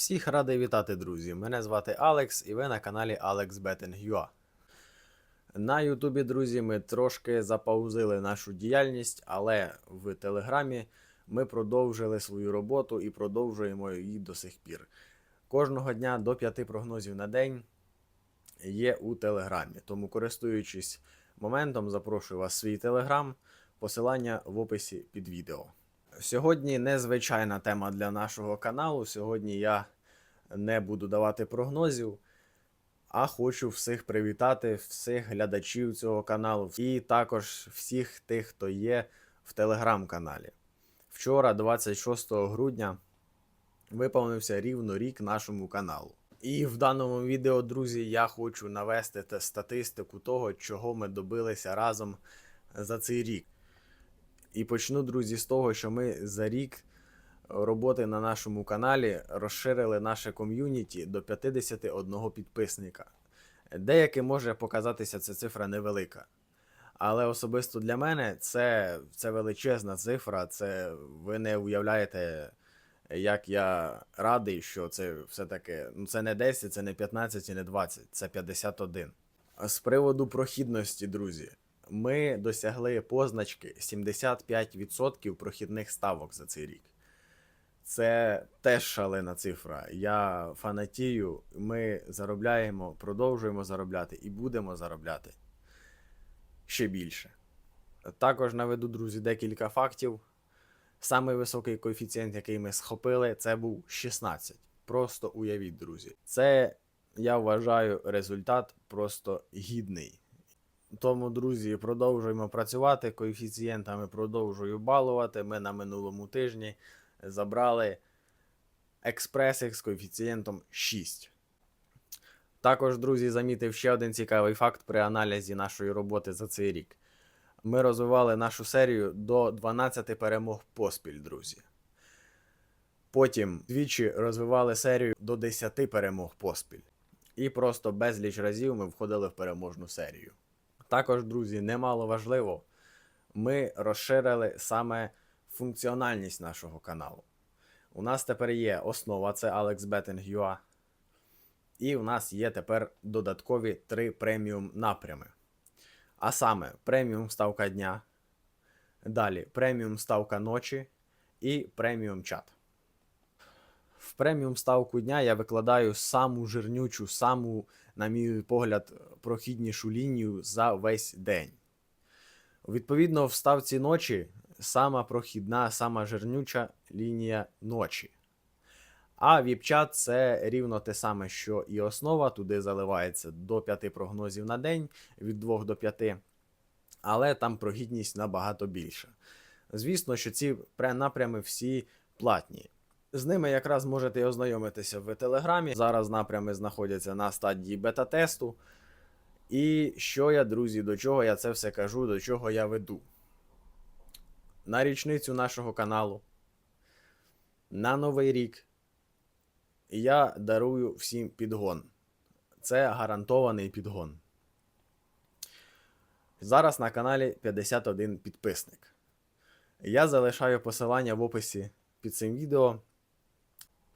Всіх радий вітати, друзі. Мене звати Алекс, і ви на каналі AlexBetting.ua. На Ютубі, друзі, ми трошки запаузили нашу діяльність, але в Телеграмі ми продовжили свою роботу і продовжуємо її до сих пір. Кожного дня до 5 прогнозів на день є у Телеграмі. Тому, користуючись моментом, запрошую вас в свій Телеграм. Посилання в описі під відео. Сьогодні незвичайна тема для нашого каналу. Сьогодні я не буду давати прогнозів, а хочу всіх привітати, всіх глядачів цього каналу і також всіх тих, хто є в телеграм-каналі. Вчора, 26 грудня, виповнився рівно рік нашому каналу. І в даному відео, друзі, я хочу навести статистику того, чого ми добилися разом за цей рік. І почну, друзі, з того, що ми за рік роботи на нашому каналі розширили наше ком'юніті до 51 підписника. Деяким може показатися ця цифра невелика. Але особисто для мене це, це величезна цифра. Це ви не уявляєте, як я радий, що це все-таки ну, це не 10, це не 15 і не 20, це 51. А З приводу прохідності, друзі, ми досягли позначки 75% прохідних ставок за цей рік. Це теж шалена цифра. Я фанатію, ми заробляємо, продовжуємо заробляти і будемо заробляти ще більше. Також наведу, друзі, декілька фактів. Самий високий коефіцієнт, який ми схопили, це був 16. Просто уявіть, друзі. Це, я вважаю, результат просто гідний. Тому, друзі, продовжуємо працювати. Коефіцієнтами продовжую балувати. Ми на минулому тижні забрали експресик з коефіцієнтом 6. Також, друзі, замітив ще один цікавий факт при аналізі нашої роботи за цей рік. Ми розвивали нашу серію до 12 перемог поспіль, друзі. Потім двічі розвивали серію до 10 перемог поспіль. І просто безліч разів ми входили в переможну серію. Також, друзі, немало важливо, ми розширили саме функціональність нашого каналу. У нас тепер є основа, це AlexBetting.ua. І у нас є тепер додаткові три преміум напрями. А саме преміум ставка дня, далі преміум ставка ночі і преміум чат. В преміум ставку дня я викладаю саму жирнючу, саму, на мій погляд, прохіднішу лінію за весь день. Відповідно, в ставці ночі сама прохідна, сама жирнюча лінія ночі. А віпчат це рівно те саме, що і основа. Туди заливається до 5 прогнозів на день, від 2 до 5. Але там прохідність набагато більша. Звісно, що ці напрями всі платні. З ними якраз можете і ознайомитися в Телеграмі. Зараз напрями знаходяться на стадії бета-тесту. І що я, друзі, до чого я це все кажу, до чого я веду? На річницю нашого каналу, на Новий рік я дарую всім підгон. Це гарантований підгон. Зараз на каналі 51 підписник. Я залишаю посилання в описі під цим відео.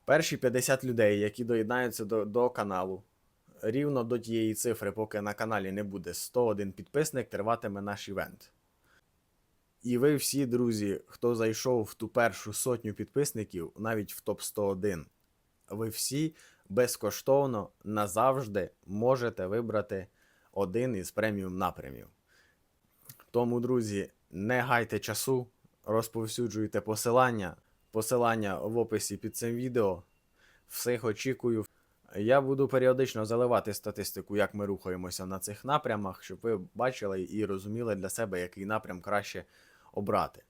Перші 50 людей, які доєднаються до, до каналу, рівно до тієї цифри, поки на каналі не буде 101 підписник, триватиме наш івент. І ви всі, друзі, хто зайшов в ту першу сотню підписників, навіть в топ 101, ви всі безкоштовно назавжди можете вибрати один із преміум напрямів. Тому, друзі, не гайте часу, розповсюджуйте посилання. Посилання в описі під цим відео. Всіх очікую. Я буду періодично заливати статистику, як ми рухаємося на цих напрямах, щоб ви бачили і розуміли для себе, який напрям краще обрати.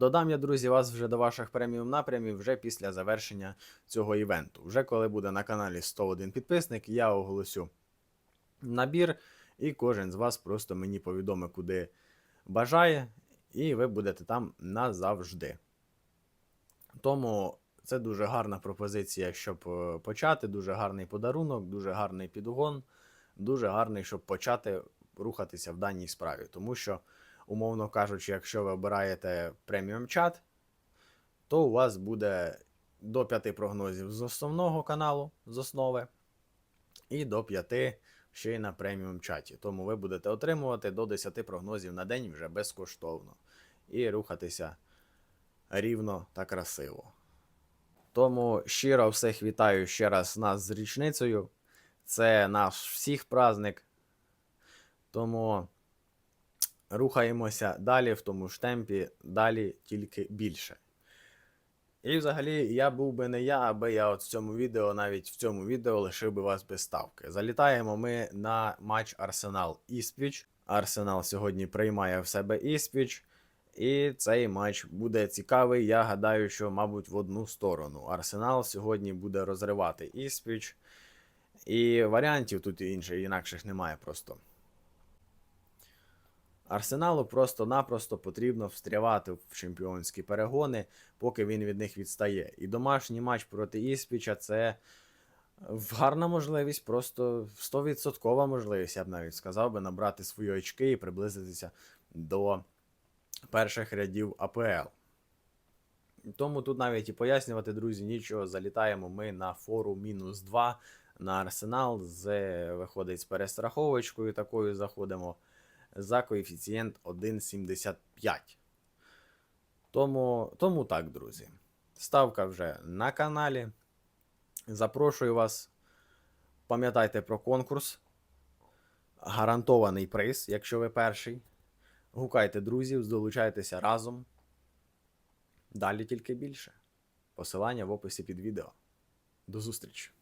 Додам я, друзі, вас вже до ваших преміум напрямів вже після завершення цього івенту. Вже коли буде на каналі 101 підписник, я оголосю набір, і кожен з вас просто мені повідомить, куди бажає, і ви будете там назавжди. Тому це дуже гарна пропозиція, щоб е, почати, дуже гарний подарунок, дуже гарний підгон, дуже гарний, щоб почати рухатися в даній справі. Тому що, умовно кажучи, якщо ви обираєте преміум чат, то у вас буде до 5 прогнозів з основного каналу, з основи, і до 5 ще й на преміум чаті. Тому ви будете отримувати до 10 прогнозів на день вже безкоштовно. І рухатися рівно та красиво. Тому щиро всіх вітаю ще раз нас з річницею. Це наш всіх праздник. Тому рухаємося далі в тому ж темпі, далі тільки більше. І взагалі, я був би не я, аби я от в цьому відео, навіть в цьому відео лишив би вас без ставки. Залітаємо ми на матч Арсенал Іспіч. Арсенал сьогодні приймає в себе Іспіч. І цей матч буде цікавий. Я гадаю, що, мабуть, в одну сторону. Арсенал сьогодні буде розривати Іспіч. І варіантів тут інших, інакших немає просто. Арсеналу просто-напросто потрібно встрявати в чемпіонські перегони, поки він від них відстає. І домашній матч проти Іспіча це гарна можливість, просто 100% можливість, я б навіть сказав би, набрати свої очки і приблизитися до перших рядів АПЛ. Тому тут навіть і пояснювати, друзі, нічого. Залітаємо ми на фору мінус 2 на Арсенал. З, виходить з перестраховочкою такою заходимо за коефіцієнт 1,75. Тому, тому так, друзі. Ставка вже на каналі. Запрошую вас. Пам'ятайте про конкурс. Гарантований приз, якщо ви перший. Гукайте друзів, долучайтеся разом. Далі тільки більше. Посилання в описі під відео. До зустрічі!